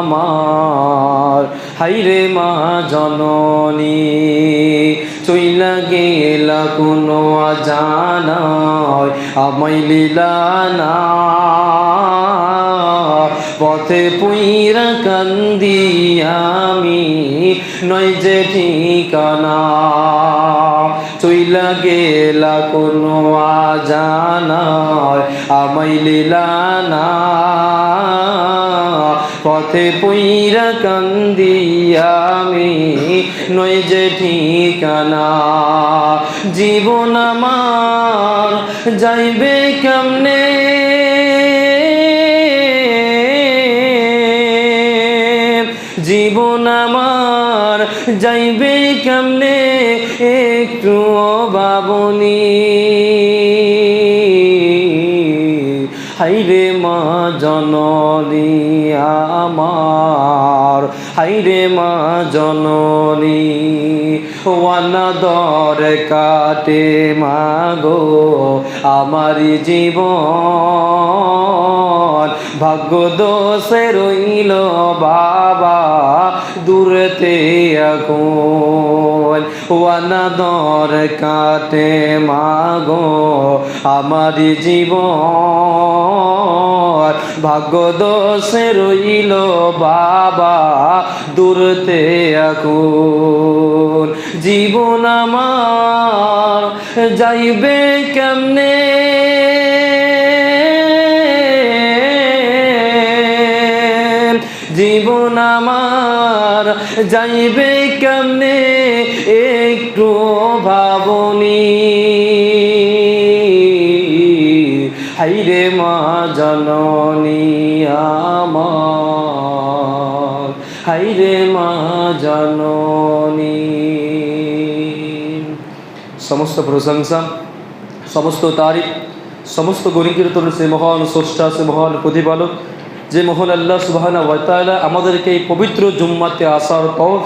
আমার। হাইরে মা জননী চইলা গেলা কোনো জানায় আমায় লীলা না পথে পুইরা কান্দি আমি, নয় যে ঠিকানা। চইলা গেলা কোনো আজানায় আমায় লীলা না। পথে পুইরা কান্দি আমি, নয় যে ঠিকানা। জীবন আমার যাইবে কেমনে? আমার যাইবে কেমনে একটু বাবনি হাইরে মা জননী আমার, হাইরে মা জননী, ওয়ানা দর কাটে মাগো, আমার জীবন। ভাগ্য দোষে রইল বাবা, দূরতে এখন। ওয়ানা দর কাটে মাগো আমার জীবন। ভাগ্য দোষে রইল বাবা, দূরতে এখন। জীবন আমার যাইবে কেমনে? জীবন আমার যাইবে কেমনে? একটু ভাবনি। হাইরে মা জননী আমার, হাইরে মা জননী। সমস্ত প্রশংসা, সমস্ত তারিখ সমস্ত গণিকীর্তন সে মহান স্রষ্টা, সে মহান প্রতিপালক যে মহল আল্লাহ ওয়াতালা আমাদেরকে এই পবিত্র জুম্মাতে আসার পর